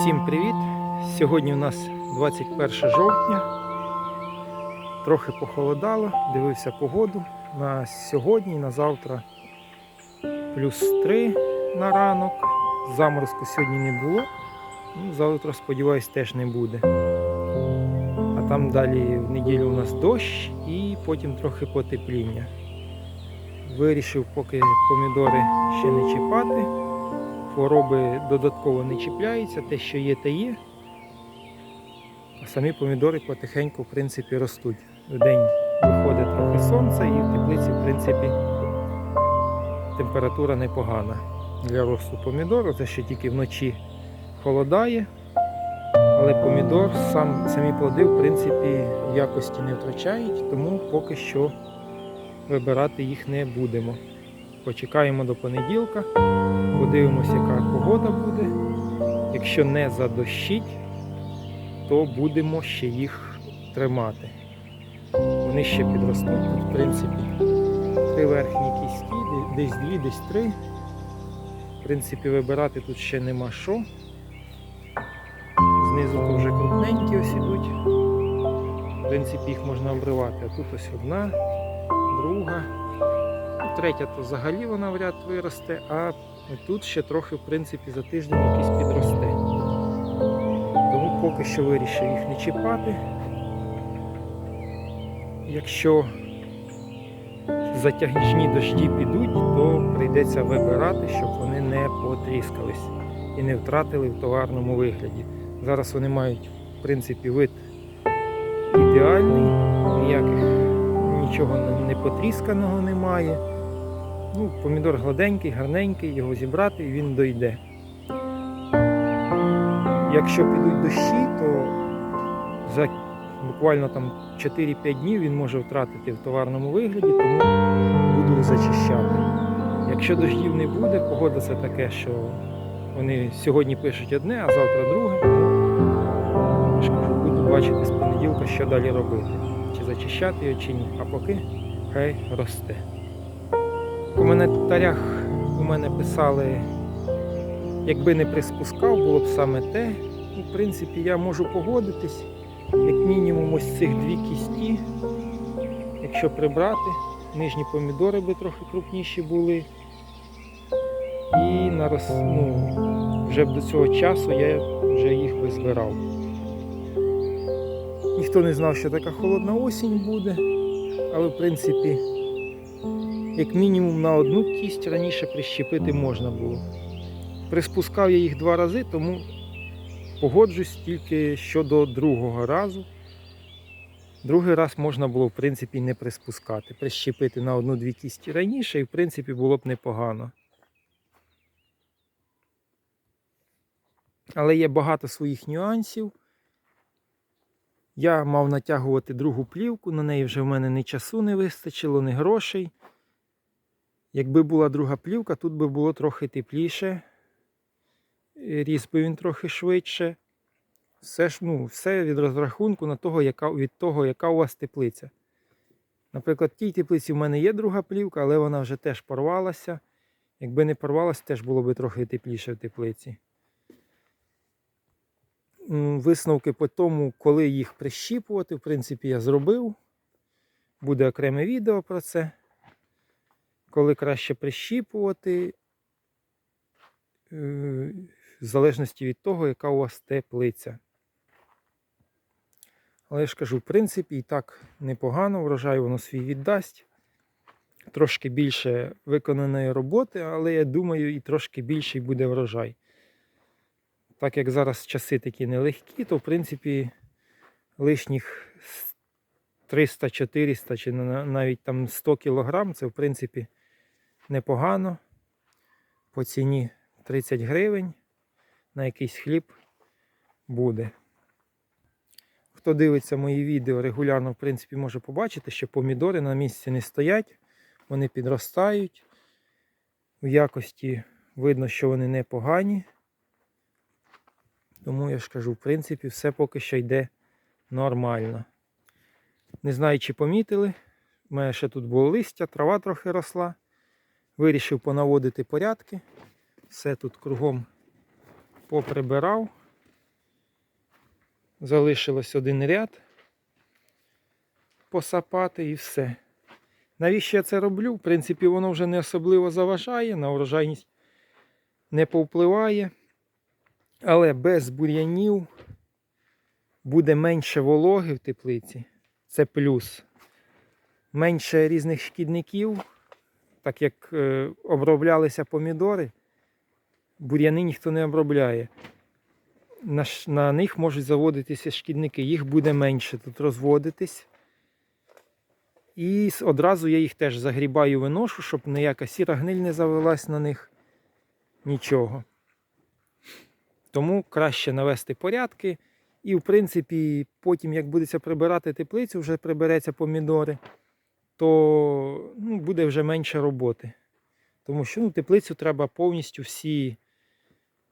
Всім привіт! Сьогодні у нас 21 жовтня. Трохи похолодало, дивився погоду. На сьогодні і на завтра плюс 3 на ранок. Заморозку сьогодні не було. Ну, завтра, сподіваюсь, теж не буде. А там далі в неділю у нас дощ і потім трохи потепління. Вирішив, поки помідори ще не чіпати хвороби додатково не чіпляються, те, що є, те є. А самі помідори потихеньку, в принципі, ростуть. В день виходить трохи сонця і в теплиці, в принципі, температура непогана для росту помідору. Це ще тільки вночі холодає. Але помідор, сам, самі плоди, в принципі, якості не втрачають, тому поки що вибирати їх не будемо. Почекаємо до понеділка. Подивимося, яка погода буде. Якщо не задощить, то будемо ще їх тримати. Вони ще підростуть. Тут, в принципі, три верхні кістки, десь дві, десь три. В принципі, вибирати тут ще нема що. Знизу то вже крупненькі ось ідуть. В принципі, їх можна обривати. А тут ось одна, друга. Третя то взагалі вона вряд виросте, а тут ще трохи, в принципі, за тиждень якийсь підросте. Тому поки що вирішив їх не чіпати. Якщо затягнічні дощі підуть, то прийдеться вибирати, щоб вони не потріскались і не втратили в товарному вигляді. Зараз вони мають, в принципі, вид ідеальний, ніяких нічого не потрісканого немає. Ну, помідор гладенький, гарненький, його зібрати і він дойде. Якщо підуть дощі, то за буквально там 4-5 днів він може втратити в товарному вигляді, тому буду зачищати. Якщо дощів не буде, погода це таке, що вони сьогодні пишуть одне, а завтра друге. Я ж кажу, буду бачити з понеділка, що далі робити. Чи зачищати його, чи ні. А поки хай росте. В коментарях у мене писали, якби не приспускав, було б саме те. Ну, в принципі, я можу погодитись. Як мінімум ось цих дві кісті, якщо прибрати, нижні помідори би трохи крупніші були. І на роз... ну, вже до цього часу я вже їх би збирав. Ніхто не знав, що така холодна осінь буде, але в принципі як мінімум на одну кість раніше прищепити можна було. Приспускав я їх два рази, тому погоджусь тільки щодо другого разу. Другий раз можна було, в принципі, не приспускати. Прищепити на одну-дві кісті раніше і, в принципі, було б непогано. Але є багато своїх нюансів. Я мав натягувати другу плівку, на неї вже в мене ні часу не вистачило, ні грошей. Якби була друга плівка, тут би було трохи тепліше, ріс би він трохи швидше. Все ж, ну, все від розрахунку на того, яка, від того, яка у вас теплиця. Наприклад, в тій теплиці в мене є друга плівка, але вона вже теж порвалася. Якби не порвалася, теж було б трохи тепліше в теплиці. Висновки по тому, коли їх прищіпувати, в принципі, я зробив. Буде окреме відео про це коли краще прищіпувати, е, в залежності від того, яка у вас теплиця. Але я ж кажу, в принципі, і так непогано, врожай воно свій віддасть. Трошки більше виконаної роботи, але я думаю, і трошки більший буде врожай. Так як зараз часи такі нелегкі, то в принципі лишніх 300-400 чи навіть там 100 кг це в принципі непогано. По ціні 30 гривень на якийсь хліб буде. Хто дивиться мої відео регулярно, в принципі, може побачити, що помідори на місці не стоять, вони підростають. В якості видно, що вони непогані. Тому я ж кажу, в принципі, все поки що йде нормально. Не знаю, чи помітили. У мене ще тут було листя, трава трохи росла. Вирішив понаводити порядки. Все тут кругом поприбирав. Залишилось один ряд посапати і все. Навіщо я це роблю? В принципі, воно вже не особливо заважає, на урожайність не повпливає. Але без бур'янів буде менше вологи в теплиці. Це плюс. Менше різних шкідників, так як е, оброблялися помідори, бур'яни ніхто не обробляє. На, на них можуть заводитися шкідники, їх буде менше тут розводитись. І одразу я їх теж загрібаю виношу, щоб ніяка сіра гниль не завелась на них. Нічого. Тому краще навести порядки. І, в принципі, потім, як будеться прибирати теплицю, вже прибереться помідори, то ну, буде вже менше роботи. Тому що ну, теплицю треба повністю всі,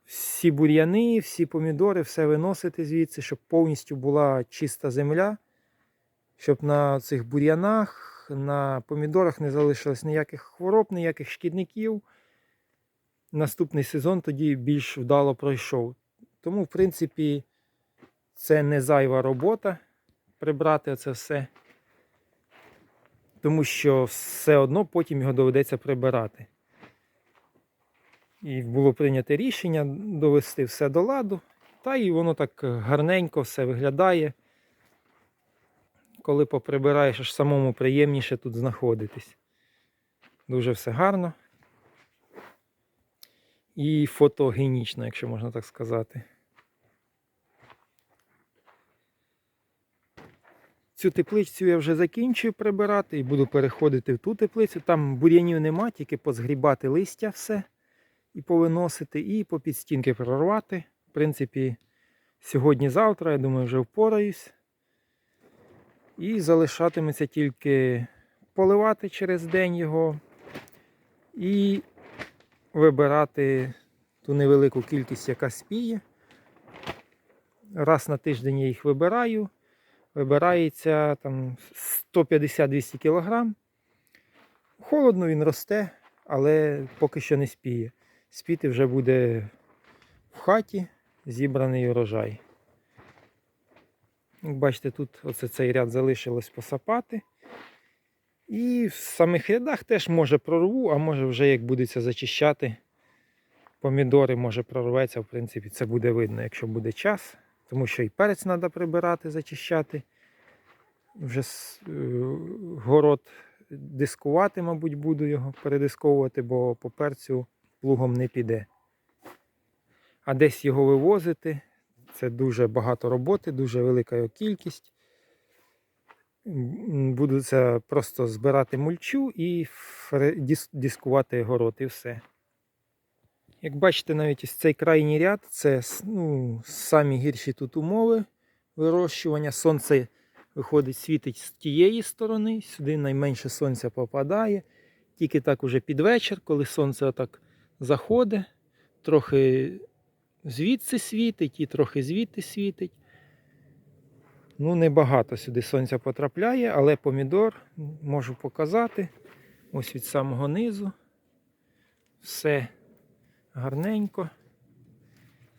всі бур'яни, всі помідори, все виносити звідси, щоб повністю була чиста земля, щоб на цих бур'янах, на помідорах не залишилось ніяких хвороб, ніяких шкідників. Наступний сезон тоді більш вдало пройшов. Тому, в принципі, це не зайва робота прибрати це все. Тому що все одно потім його доведеться прибирати. І було прийнято рішення довести все до ладу. Та і воно так гарненько все виглядає. Коли поприбираєш, аж самому приємніше тут знаходитись. Дуже все гарно. І фотогенічно, якщо можна так сказати. Цю теплицю я вже закінчую прибирати і буду переходити в ту теплицю. Там бур'янів нема, тільки позгрібати листя все і повиносити, і по підстінки прорвати. В принципі, сьогодні-завтра, я думаю, вже впораюсь. І залишатиметься тільки поливати через день його і вибирати ту невелику кількість, яка спіє. Раз на тиждень я їх вибираю. Вибирається там 150-200 кг. Холодно він росте, але поки що не спіє. Спіти вже буде в хаті зібраний урожай. Як бачите, тут оце цей ряд залишилось посапати. І в самих рядах теж може прорву, а може вже як будеться зачищати помідори, може прорветься, в принципі, це буде видно, якщо буде час. Тому що і перець треба прибирати, зачищати. Вже е, город дискувати, мабуть, буду його передисковувати, бо по перцю плугом не піде. А десь його вивозити це дуже багато роботи, дуже велика його кількість. Буду це просто збирати мульчу і дискувати город і все. Як бачите, навіть ось цей крайній ряд це ну, самі гірші тут умови вирощування. Сонце виходить, світить з тієї сторони, сюди найменше сонця попадає. Тільки так уже під вечір, коли сонце отак заходить, трохи звідси світить і трохи звідти світить. Ну, небагато сюди сонця потрапляє, але помідор можу показати. Ось від самого низу. Все гарненько.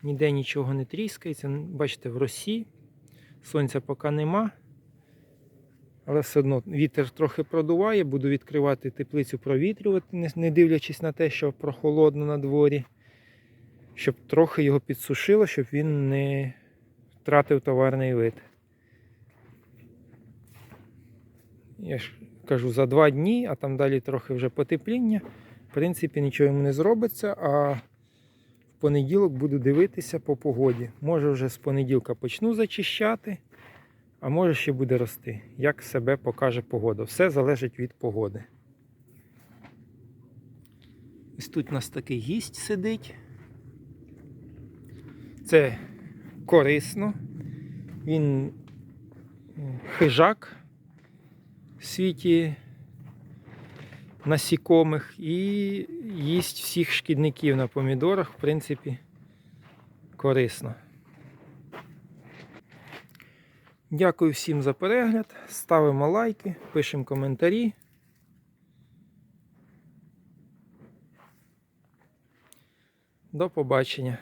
Ніде нічого не тріскається. Бачите, в росі. Сонця поки нема. Але все одно вітер трохи продуває, буду відкривати теплицю, провітрювати, не- дивлячись на те, що прохолодно на дворі. Щоб трохи його підсушило, щоб він не втратив товарний вид. Я ж кажу, за два дні, а там далі трохи вже потепління. В принципі, нічого йому не зробиться, а понеділок буду дивитися по погоді. Може вже з понеділка почну зачищати, а може ще буде рости. Як себе покаже погода. Все залежить від погоди. Ось тут у нас такий гість сидить. Це корисно. Він хижак в світі насікомих і їсть всіх шкідників на помідорах, в принципі, корисно. Дякую всім за перегляд. Ставимо лайки, пишемо коментарі. До побачення.